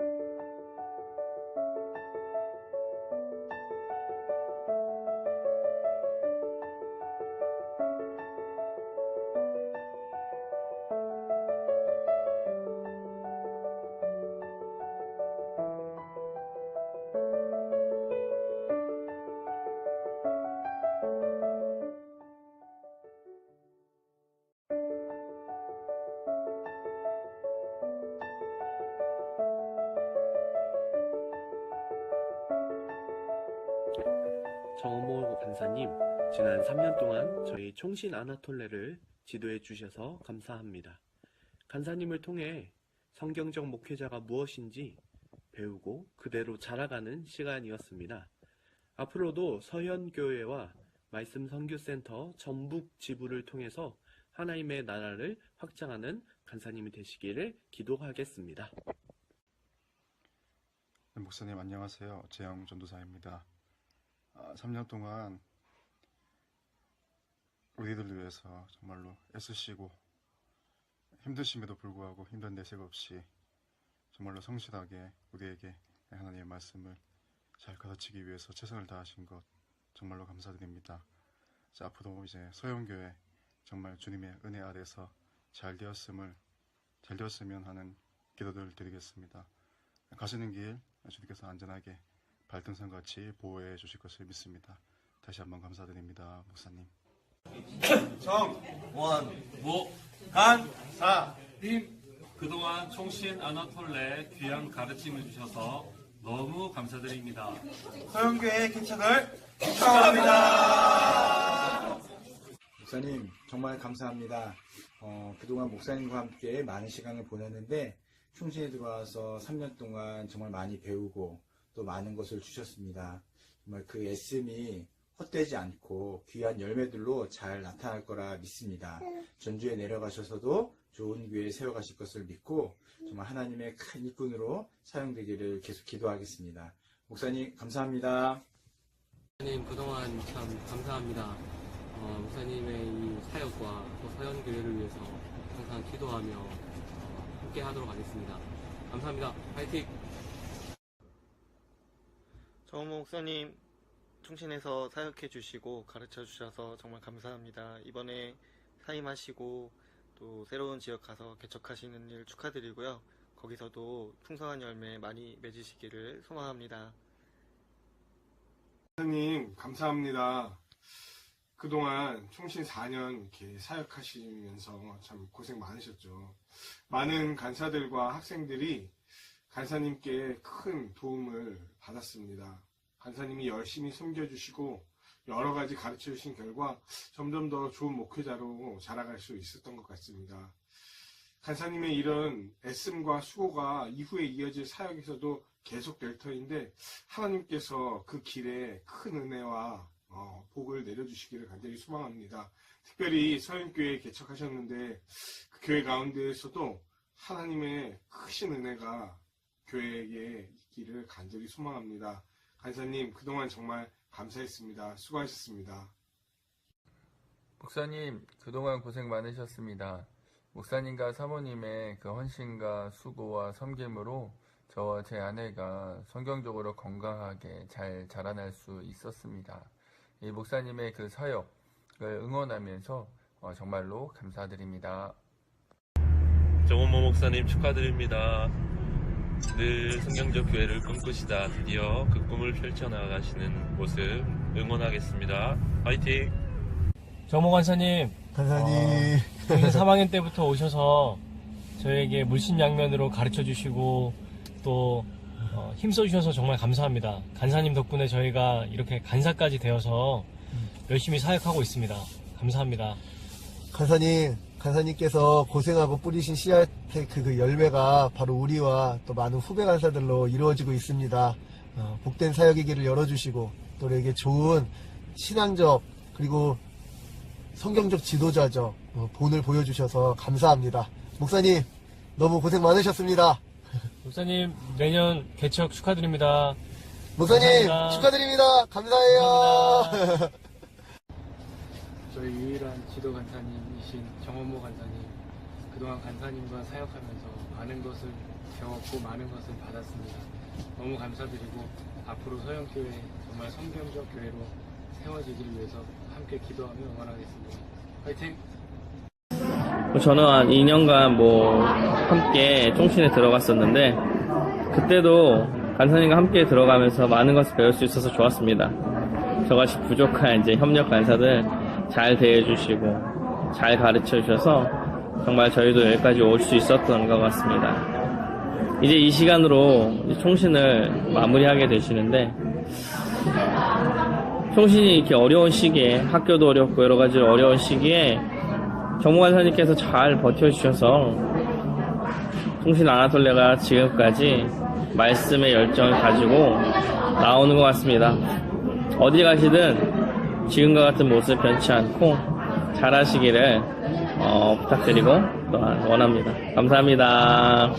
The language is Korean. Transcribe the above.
you 정어모 간사님, 지난 3년 동안 저희 총신 아나톨레를 지도해 주셔서 감사합니다. 간사님을 통해 성경적 목회자가 무엇인지 배우고 그대로 자라가는 시간이었습니다. 앞으로도 서현교회와 말씀 선교센터 전북 지부를 통해서 하나님의 나라를 확장하는 간사님이 되시기를 기도하겠습니다. 네, 목사님 안녕하세요. 재영 전도사입니다. 아, 3년 동안 우리들을 위해서 정말로 애쓰시고 힘드심에도 불구하고 힘든 내색 없이 정말로 성실하게 우리에게 하나님의 말씀을 잘 가르치기 위해서 최선을 다하신 것 정말로 감사드립니다. 자, 앞으로 이제 소영교회 정말 주님의 은혜 아래서 잘 되었음을 잘 되었으면 하는 기도를 드리겠습니다. 가시는 길 주님께서 안전하게 발등선 같이 보호해 주실 것을 믿습니다. 다시 한번 감사드립니다, 목사님. 모, 간, 사, 님. 그동안 총신 아나톨레 귀한 가르침을 주셔서 너무 감사드립니다. 소영교회 개척을 축하합니다. 목사님 정말 감사합니다. 어, 그동안 목사님과 함께 많은 시간을 보냈는데 충신에 들어와서 3년 동안 정말 많이 배우고 또 많은 것을 주셨습니다. 정말 그 애씀이 헛되지 않고 귀한 열매들로 잘 나타날 거라 믿습니다. 전주에 내려가셔서도 좋은 교회 세워가실 것을 믿고 정말 하나님의 큰 일꾼으로 사용되기를 계속 기도하겠습니다. 목사님 감사합니다. 목사님 그동안 참 감사합니다. 어, 목사님의 이 사역과 또 서연교회를 위해서 항상 기도하며 어, 함께 하도록 하겠습니다. 감사합니다. 파이팅! 정모 목사님 충신에서 사역해 주시고 가르쳐 주셔서 정말 감사합니다. 이번에 사임하시고 또 새로운 지역 가서 개척하시는 일 축하드리고요. 거기서도 풍성한 열매 많이 맺으시기를 소망합니다. 선생님, 감사합니다. 그동안 총신 4년 이렇게 사역하시면서 참 고생 많으셨죠. 많은 간사들과 학생들이 간사님께 큰 도움을 받았습니다. 간사님이 열심히 섬겨주시고 여러 가지 가르쳐 주신 결과 점점 더 좋은 목회자로 자라갈 수 있었던 것 같습니다. 간사님의 이런 애씀과 수고가 이후에 이어질 사역에서도 계속될 터인데 하나님께서 그 길에 큰 은혜와 어, 복을 내려주시기를 간절히 소망합니다. 특별히 서현교회 개척하셨는데 그 교회 가운데에서도 하나님의 크신 은혜가 교회에게 있기를 간절히 소망합니다. 간사님 그동안 정말 감사했습니다. 수고하셨습니다. 목사님, 그동안 고생 많으셨습니다. 목사님과 사모님의 그 헌신과 수고와 섬김으로 저와 제 아내가 성경적으로 건강하게 잘 자라날 수 있었습니다. 이 목사님의 그 사역을 응원하면서 어, 정말로 감사드립니다. 정원모 목사님 축하드립니다. 늘 성경적 교회를 꿈꾸시다 드디어 그 꿈을 펼쳐나가시는 모습 응원하겠습니다. 화이팅! 정모 간사님, 간사님, 저희 3학년 때부터 오셔서 저에게 물심양면으로 가르쳐 주시고 또 어, 힘써 주셔서 정말 감사합니다. 간사님 덕분에 저희가 이렇게 간사까지 되어서 열심히 사역하고 있습니다. 감사합니다. 간사님, 간사님께서 고생하고 뿌리신 씨앗의 그, 그 열매가 바로 우리와 또 많은 후배 간사들로 이루어지고 있습니다. 어, 복된 사역의 길을 열어주시고 또 우리에게 좋은 신앙적 그리고 성경적 지도자적 어, 본을 보여주셔서 감사합니다. 목사님 너무 고생 많으셨습니다. 목사님 내년 개척 축하드립니다. 목사님 감사합니다. 축하드립니다. 감사해요. 감사합니다. 저희 유일한 지도 간사님이신 정원모 간사님 그동안 간사님과 사역하면서 많은 것을 배웠고 많은 것을 받았습니다. 너무 감사드리고 앞으로 서영교회 정말 성경적 교회로 세워지기를 위해서 함께 기도하며 응원하겠습니다. 화이팅! 저는 한 2년간 뭐 함께 총신에 들어갔었는데 그때도 간사님과 함께 들어가면서 많은 것을 배울 수 있어서 좋았습니다. 저같이 부족한 이제 협력 간사들 잘 대해주시고 잘 가르쳐 주셔서 정말 저희도 여기까지 올 수 있었던 것 같습니다. 이제 이 시간으로 총신을 마무리하게 되시는데 총신이 이렇게 어려운 시기에 학교도 어렵고 여러 가지 어려운 시기에 정무관사님께서 잘 버텨주셔서 통신 아나톨레가 지금까지 말씀의 열정을 가지고 나오는 것 같습니다. 어디 가시든 지금과 같은 모습 변치 않고 잘하시기를 어, 부탁드리고 또한 원합니다. 감사합니다.